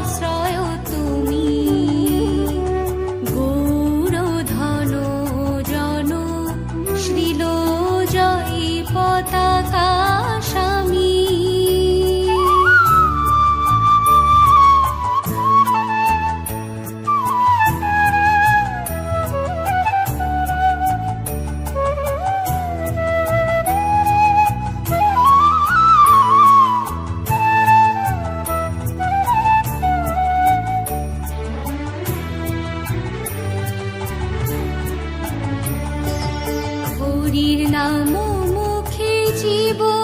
I'll. হরির নাম মুখে জীবন